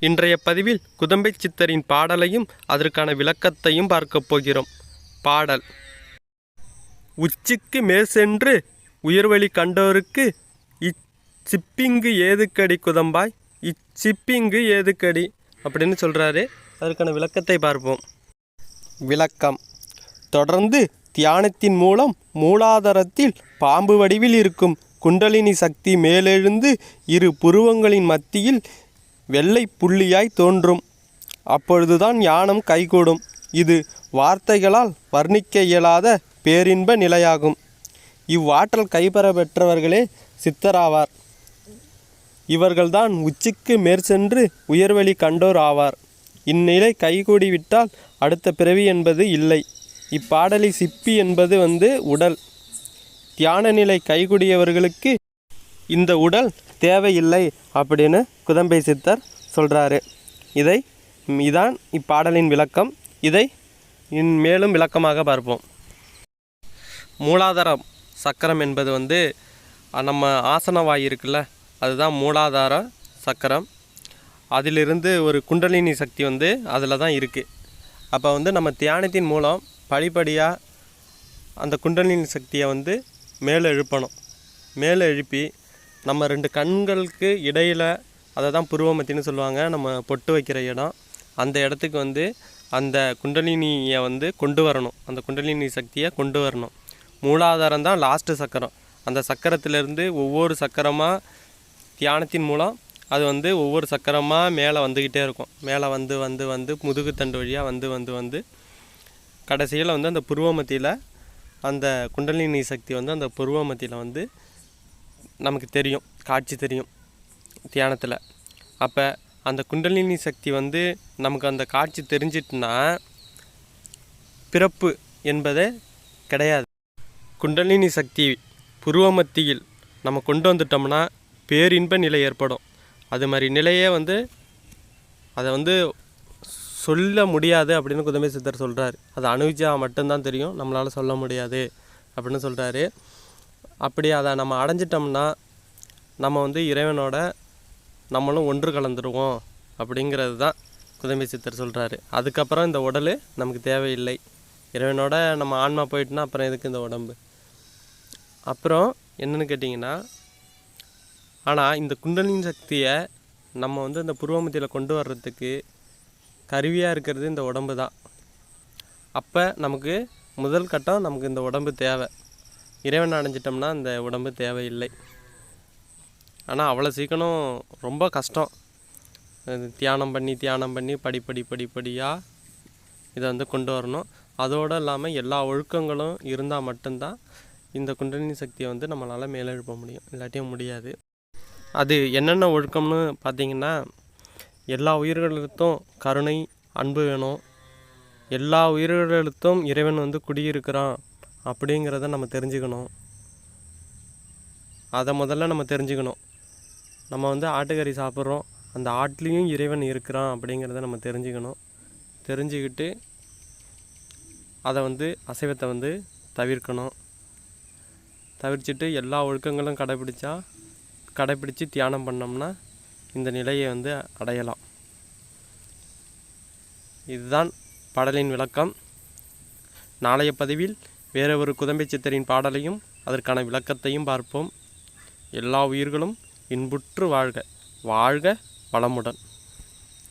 இன்றைய பதிவில் குதம்பை சித்தரின் பாடலையும் அதற்கான விளக்கத்தையும் பார்க்கப் போகிறோம். பாடல். உச்சிக்கு மேற்சென்று உயர்வழி கண்டோருக்கு இச்சிப்பிங்கு ஏதுக்கடி குதம்பாய்? இச்சிப்பிங்கு ஏதுக்கடி? அப்படின்னு சொல்கிறாரு அதற்கான விளக்கத்தை பார்ப்போம். விளக்கம். தொடர்ந்து தியானத்தின் மூலம் மூலாதாரத்தில் பாம்பு வடிவில் இருக்கும் குண்டலினி சக்தி மேலெழுந்து இரு புருவங்களின் மத்தியில் வெள்ளை புள்ளியாய் தோன்றும். அப்பொழுதுதான் ஞானம் கைகூடும். இது வார்த்தைகளால் வர்ணிக்க இயலாத பேரின்ப நிலையாகும். இவ்வாற்றல் கைப்பெற பெற்றவர்களே சித்தராவார். இவர்கள்தான் உச்சிக்கு மேற்சென்று உயர்வழி கண்டோர் ஆவார். இந்நிலை கைகூடிவிட்டால் அடுத்த பிறவி என்பது இல்லை. இப்பாடலி சிப்பி என்பது வந்து உடல். தியான நிலை கைகூடியவர்களுக்கு இந்த உடல் தேவையில்லை அப்படின்னு குதம்பை சித்தர் சொல்கிறாரு இதை இதான் இப்பாடலின் விளக்கம். இதை இன் மேலும் விளக்கமாக பார்ப்போம். மூலாதாரம் சக்கரம் என்பது வந்து நம்ம ஆசனவாய் இருக்குல்ல அதுதான் மூலாதார சக்கரம். அதிலிருந்து ஒரு குண்டலினி சக்தி வந்து அதில் தான் இருக்குது அப்போ வந்து நம்ம தியானத்தின் மூலம் படிப்படியாக அந்த குண்டலினி சக்தியை வந்து மேலே எழுப்பணும் மேலே எழுப்பி நம்ம ரெண்டு கண்களுக்கு இடையில் அதை தான் புருவமத்தின்னு சொல்லுவாங்க. நம்ம பொட்டு வைக்கிற இடம். அந்த இடத்துக்கு வந்து அந்த குண்டலினியை வந்து கொண்டு வரணும். அந்த குண்டலினி சக்தியை கொண்டு வரணும். மூலாதாரம் தான் லாஸ்ட்டு சக்கரம். அந்த சக்கரத்திலேருந்து ஒவ்வொரு சக்கரமாக தியானத்தின் மூலம் அது வந்து ஒவ்வொரு சக்கரமாக மேலே வந்துக்கிட்டே இருக்கும். மேலே வந்து வந்து வந்து முதுகுத்தண்டு வழியாக வந்து வந்து வந்து கடைசியில் வந்து அந்த புருவமத்தியில் அந்த குண்டலினி சக்தி வந்து அந்த புருவமத்தியில் வந்து நமக்கு தெரியும் காட்சி தெரியும் தியானத்தில். அப்போ அந்த குண்டலினி சக்தி வந்து நமக்கு அந்த காட்சி தெரிஞ்சிட்டுனா பிறப்பு என்பதே கிடையாது. குண்டலினி சக்தி புருவ மத்தியில் நம்ம கொண்டு வந்துட்டோம்னா பேரின்ப நிலை ஏற்படும். அது மாதிரி நிலையே வந்து அதை வந்து சொல்ல முடியாது அப்படின்னு குதம்பை சித்தர் சொல்கிறார் அதை அனுபவிச்சா மட்டும்தான் தெரியும். நம்மளால் சொல்ல முடியாது அப்படின்னு சொல்கிறாரு அப்படி அதை நம்ம அடைஞ்சிட்டோம்னா நம்ம வந்து இறைவனோட நம்மளும் ஒன்று கலந்துருவோம் அப்படிங்கிறது தான் குதம்பி சித்தர் சொல்கிறாரு அதுக்கப்புறம் இந்த உடல் நமக்கு தேவையில்லை. இறைவனோட நம்ம ஆன்மா போயிட்டுனா அப்புறம் எதுக்கு இந்த உடம்பு? அப்புறம் என்னென்னு கேட்டிங்கன்னா ஆனால் இந்த குண்டலின் சக்தியை நம்ம வந்து இந்த புருவமத்தியில் கொண்டு வர்றதுக்கு கருவியாக இருக்கிறது இந்த உடம்பு தான். அப்போ நமக்கு முதல் கட்டம் நமக்கு இந்த உடம்பு தேவை. இறைவன் அடைஞ்சிட்டோம்னா அந்த உடம்பு தேவையில்லை. ஆனால் அவ்வளோ சீக்கிரம் ரொம்ப கஷ்டம். தியானம் பண்ணி தியானம் பண்ணி படிப்படி படிப்படியாக இதை வந்து கொண்டு வரணும். அதோடு இல்லாமல் எல்லா ஒழுக்கங்களும் இருந்தால் மட்டும்தான் இந்த குண்டலினி சக்தியை வந்து நம்மளால் மேலெழுப்ப முடியும். இல்லாட்டியும் முடியாது. அது என்னென்ன ஒழுக்கம்னு பார்த்தீங்கன்னா எல்லா உயிர்களுக்கும் கருணை அன்பு வேணும். எல்லா உயிர்களுக்கும் இறைவன் வந்து குடியிருக்கிறான். அப்படிங்கிறத நம்ம தெரிஞ்சுக்கணும். அதை முதல்ல நம்ம தெரிஞ்சுக்கணும். நம்ம வந்து ஆட்டுக்கறி சாப்பிட்றோம். அந்த ஆட்லேயும் இறைவன் இருக்கிறான் அப்படிங்கிறத நம்ம தெரிஞ்சுக்கணும். தெரிஞ்சுக்கிட்டு அதை வந்து அசைவத்தை வந்து தவிர்க்கணும். தவிர்த்துட்டு எல்லா ஒழுக்கங்களும் கடைப்பிடிச்சா கடைப்பிடித்து தியானம் பண்ணோம்னா இந்த நிலையை வந்து அடையலாம். இதுதான் பாடலின் விளக்கம். நாளைய பதிவில் வேற ஒரு குதம்பை சித்தரின் பாடலையும் அதற்கான விளக்கத்தையும் பார்ப்போம். எல்லா உயிர்களும் இன்புற்று வாழ்க. வாழ்க வளமுடன்.